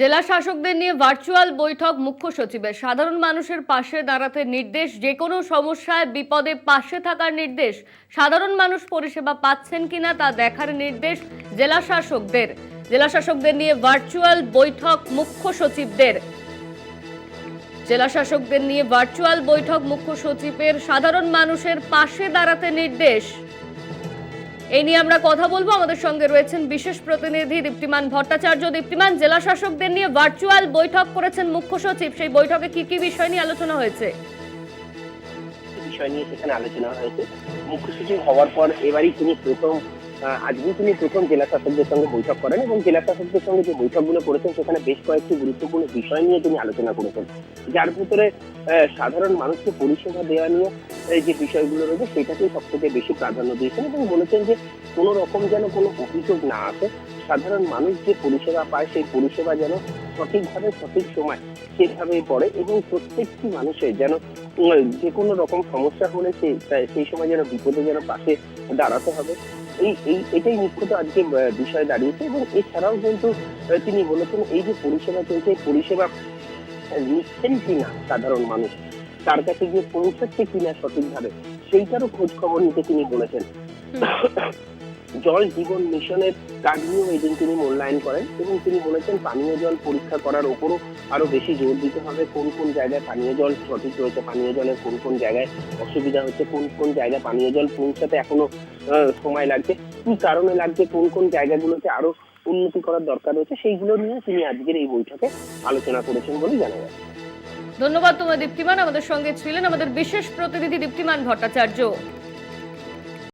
জেলা শাসকদের নিয়ে ভার্চুয়াল বৈঠক মুখ্য সচিবের। সাধারণ মানুষের পাশে দাঁড়াতে নির্দেশ, যে কোনো সমস্যায় বিপদে পাশে থাকার নির্দেশ। সাধারণ মানুষ পরিষেবা পাচ্ছেন কিনা তা দেখার নির্দেশ জেলা শাসকদের। জেলা শাসকদের নিয়ে ভার্চুয়াল বৈঠক মুখ্য সচিবদের। জেলা শাসকদের নিয়ে ভার্চুয়াল বৈঠক মুখ্য সচিবের। সাধারণ মানুষের পাশে দাঁড়াতে নির্দেশ। এই নিয়ে আমরা কথা বলব। আমাদের সঙ্গে রয়েছেন বিশেষ প্রতিনিধি দীপ্তিমান ভট্টাচার্য। দীপ্তিমান, জেলা শাসকদের নিয়ে ভার্চুয়াল বৈঠক করেছেন মুখ্য সচিব। সেই বৈঠকে কি কি বিষয় নিয়ে আলোচনা হয়েছে? বিষয় নিয়ে সেখানে আলোচনা হয়েছে। মুখ্য সচিব হওয়ার পর এবারই তিনি প্রথম আহ, আজকেই তিনি প্রথম জেলা শাসকদের সঙ্গে বৈঠক করেন এবং জেলা শাসকদের সঙ্গে যে বৈঠকগুলো করেছেন সেখানে বেশ কয়েকটি গুরুত্বপূর্ণ বিষয় নিয়ে তিনি আলোচনা করেছেন। যার ভিতরে সাধারণ মানুষকে পরিষেবা দেওয়া নিয়ে যে বিষয়গুলো রয়েছে সেটাকেই সব থেকে বেশি প্রাধান্য দিয়েছেন এবং বলেছেন যে কোনো রকম যেন কোনো অভিযোগ না আসে সাধারণ মানুষ যে পরিষেবা পায় সেই পরিষেবা যেন সঠিকভাবে সঠিক সময় সেভাবেই পড়ে এবং প্রত্যেকটি মানুষের যেন যে কোনো রকম সমস্যা হলে সেই সেই সময় যেন বিপদে যেন পাশে দাঁড়াতে হবে। এই এই, এটাই মুখ্যত আজকে বিষয় দাঁড়িয়েছে এবং এছাড়াও কিন্তু তিনি বলেছেন এই যে পরিষেবা চলছে পরিষেবা নিচ্ছেন কিনা সাধারণ মানুষ? তার কাছে গিয়ে পৌঁছাচ্ছে কিনা সঠিকভাবে? সেইটারও খোঁজ খবর নিতে তিনি বলেছেন। জল জীবন মিশনের নিয়েও এদিন তিনি মূল্যায়ন করেন এবং তিনি বলেছেন, পানীয় জল পরীক্ষা করার উপরও আরও বেশি জোর দিতে হবে, কোন কোন জায়গায় পানীয় জল সঠিক রয়েছে, পানীয় জলের কোন কোন জায়গায় অসুবিধা হচ্ছে, কোন কোন জায়গায় পানীয় জল পৌঁছাতে এখনও সময় লাগছে, কি কারণে লাগছে, কোন কোন জায়গাগুলোতে আরও উন্নতি করার দরকার রয়েছে, সেইগুলো নিয়ে তিনি আজকের এই বৈঠকে আলোচনা করেছেন বলে জানা যায় ধন্যবাদ তোমার দীপ্তিমান। আমাদের সঙ্গে ছিলেন আমাদের বিশেষ প্রতিনিধি দীপ্তিমান ভট্টাচার্য।